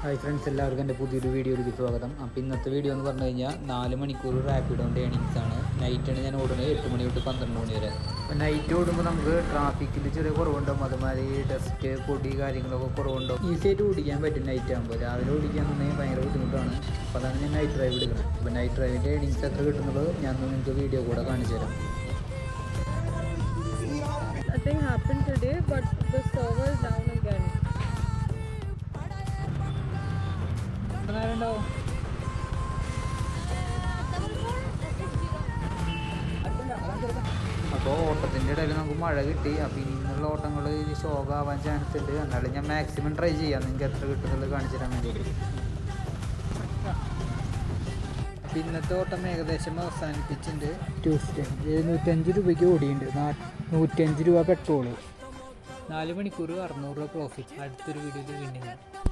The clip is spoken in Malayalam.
ഹായ് ഫ്രണ്ട്സ് എല്ലാവർക്കും എന്റെ പുതിയൊരു വീഡിയോയിലേക്ക് സ്വാഗതം. അപ്പോൾ ഇന്നത്തെ വീഡിയോ എന്ന് പറഞ്ഞു കഴിഞ്ഞാൽ നാല് മണിക്കൂർ റാപ്പിഡ് ഓൺ ഡേണിങ്സ് ആണ്. നൈറ്റാണ് ഞാൻ ഓടുന്നത് എട്ട് മണി തൊട്ട് പന്ത്രണ്ട് മണി വരെ. അപ്പോൾ നൈറ്റ് ഓടുമ്പോൾ നമുക്ക് ട്രാഫിക്കിൽ ചെറിയ കുറവുണ്ടാവും. അതുമാതിരി ഡസ്റ്റ് പൊടി കാര്യങ്ങളൊക്കെ കുറവുണ്ടാവും. ഈസി ആയിട്ട് ഓടിക്കാൻ പറ്റും നൈറ്റ് ആകുമ്പോൾ രാവിലെ ഓടിക്കാൻ തന്നെ ഭയങ്കര ബുദ്ധിമുട്ടാണ്. അപ്പോൾ അതാണ് ഞാൻ നൈറ്റ് ഡ്രൈവ് എടുക്കുന്നത് അപ്പോൾ നൈറ്റ് ഡ്രൈവിന്റെ ഏണിങ്സ് എത്ര കിട്ടുന്നുള്ളത് ഞാൻ നിങ്ങൾക്ക് വീഡിയോ കൂടെ കാണിച്ചു തരാം ഉണ്ടാവും അപ്പോൾ ഓട്ടത്തിന്റെ ഇടയിൽ നമുക്ക് മഴ കിട്ടി. അപ്പോൾ ഇനിയുള്ള ഓട്ടങ്ങൾ ശോകാവാൻ ചാൻസ് ഉണ്ട്. എന്നാലും ഞാൻ മാക്സിമം ട്രൈ ചെയ്യാം. നിങ്ങൾക്ക് എത്ര കിട്ടുന്നുള്ളത് കാണിച്ചു തരാൻ വേണ്ടിയിട്ട്. അപ്പോൾ ഇന്നത്തെ ഓട്ടം ഏകദേശം അവസാനിപ്പിച്ചിട്ടുണ്ട്. ട്യൂസ്ഡേ എഴുന്നൂറ്റഞ്ച് രൂപയ്ക്ക് ഓടിയുണ്ട് നൂറ്റഞ്ച് രൂപ പെട്രോൾ നാല് മണിക്കൂർ അറുന്നൂറ് രൂപ പ്രോഫിറ്റ് അടുത്തൊരു വീഡിയോയിൽ വീണ്ടും.